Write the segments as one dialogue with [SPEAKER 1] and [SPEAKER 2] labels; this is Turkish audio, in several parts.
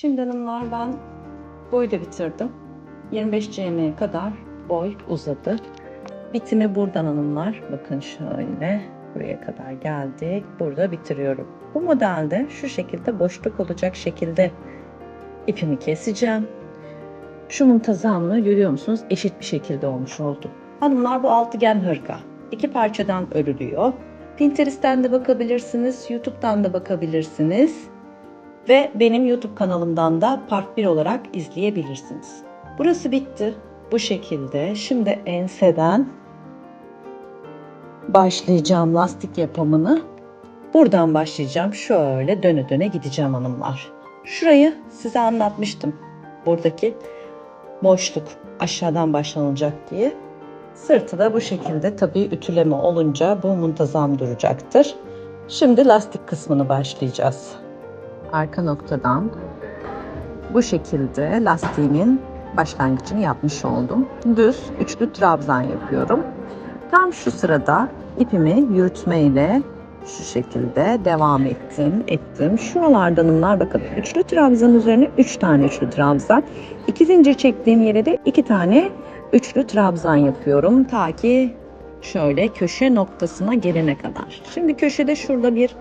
[SPEAKER 1] Şimdi hanımlar ben boyu da bitirdim. 25 cm'ye kadar boy uzadı. Bitimi buradan hanımlar. Bakın şöyle buraya kadar geldik. Burada bitiriyorum. Bu modelde şu şekilde boşluk olacak şekilde ipimi keseceğim. Şu muntazamlığı görüyor musunuz? Eşit bir şekilde olmuş oldu. Hanımlar bu altıgen hırka. İki parçadan örülüyor. Pinterest'ten de bakabilirsiniz, YouTube'dan da bakabilirsiniz ve benim YouTube kanalımdan da part 1 olarak izleyebilirsiniz. Burası bitti. Bu şekilde. Şimdi enseden başlayacağım lastik yapımını. Buradan başlayacağım. Şöyle döne döne gideceğim hanımlar. Şurayı size anlatmıştım. Buradaki boşluk aşağıdan başlanacak diye. Sırtı da bu şekilde tabii ütüleme olunca bu muntazam duracaktır. Şimdi lastik kısmını başlayacağız. Arka noktadan bu şekilde lastiğimin başlangıcını yapmış oldum. Düz üçlü trabzan yapıyorum. Tam şu sırada ipimi yürütmeyle şu şekilde devam ettim, ettim. Şuralardan hanımlar bakın üçlü trabzan üzerine üç tane üçlü trabzan. İki zincir çektiğim yere de iki tane üçlü trabzan yapıyorum. Ta ki şöyle köşe noktasına gelene kadar. Şimdi köşede şurada bir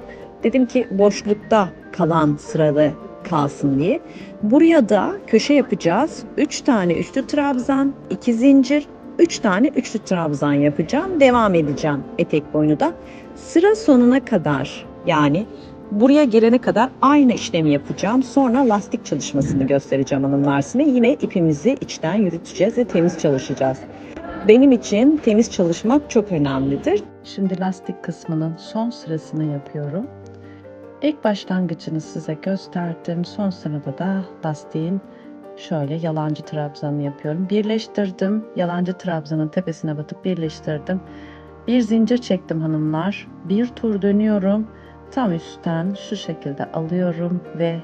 [SPEAKER 1] dedim ki boşlukta kalan sırada kalsın diye. Buraya da köşe yapacağız. 3 tane üçlü trabzan, 2 zincir, 3 tane üçlü trabzan yapacağım. Devam edeceğim etek boyunu da. Sıra sonuna kadar yani buraya gelene kadar aynı işlemi yapacağım. Sonra lastik çalışmasını göstereceğim hanımlar size. Yine ipimizi içten yürüteceğiz ve temiz çalışacağız. Benim için temiz çalışmak çok önemlidir. Şimdi lastik kısmının son sırasını yapıyorum. İlk başlangıcını size gösterdim. Son sırada da lastiğin şöyle yalancı trabzanını yapıyorum. Birleştirdim. Yalancı trabzanın tepesine batıp birleştirdim. Bir zincir çektim hanımlar. Bir tur dönüyorum. Tam üstten şu şekilde alıyorum ve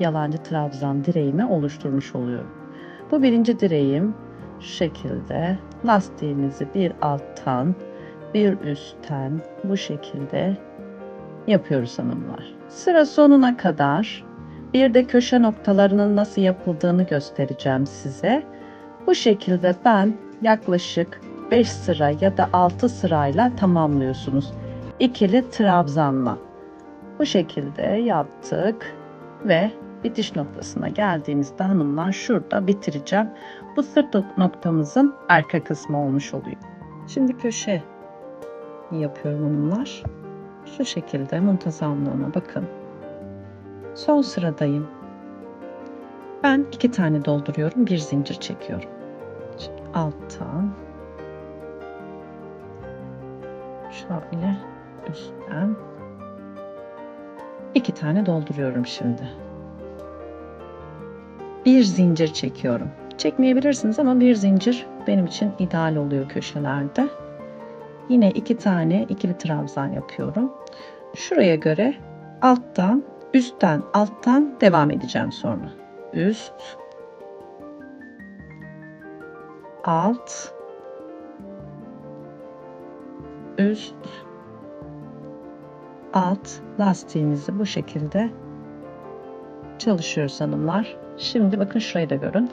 [SPEAKER 1] yalancı trabzan direğimi oluşturmuş oluyorum. Bu birinci direğim şu şekilde lastiğimizi bir alttan bir üstten bu şekilde yapıyoruz hanımlar. Sıra sonuna kadar bir de köşe noktalarının nasıl yapıldığını göstereceğim size. Bu şekilde ben yaklaşık 5 sıra ya da 6 sırayla tamamlıyorsunuz. İkili trabzanla. Bu şekilde yaptık ve bitiş noktasına geldiğimizde hanımlar şurada bitireceğim. Bu sırt noktamızın arka kısmı olmuş oluyor. Şimdi köşe yapıyorum hanımlar. Şu şekilde muntazamlığına bakın. Son sıradayım. Ben iki tane dolduruyorum. Bir zincir çekiyorum. Şimdi alttan. Şöyle üstten. iki tane dolduruyorum şimdi. Bir zincir çekiyorum. Çekmeyebilirsiniz ama bir zincir benim için ideal oluyor köşelerde. Yine iki tane ikili trabzan yapıyorum. Şuraya göre alttan, üstten, alttan devam edeceğim sonra. Üst, alt, üst, alt lastiğimizi bu şekilde çalışıyoruz hanımlar. Şimdi bakın şurayı da görün.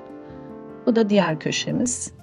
[SPEAKER 1] Bu da diğer köşemiz.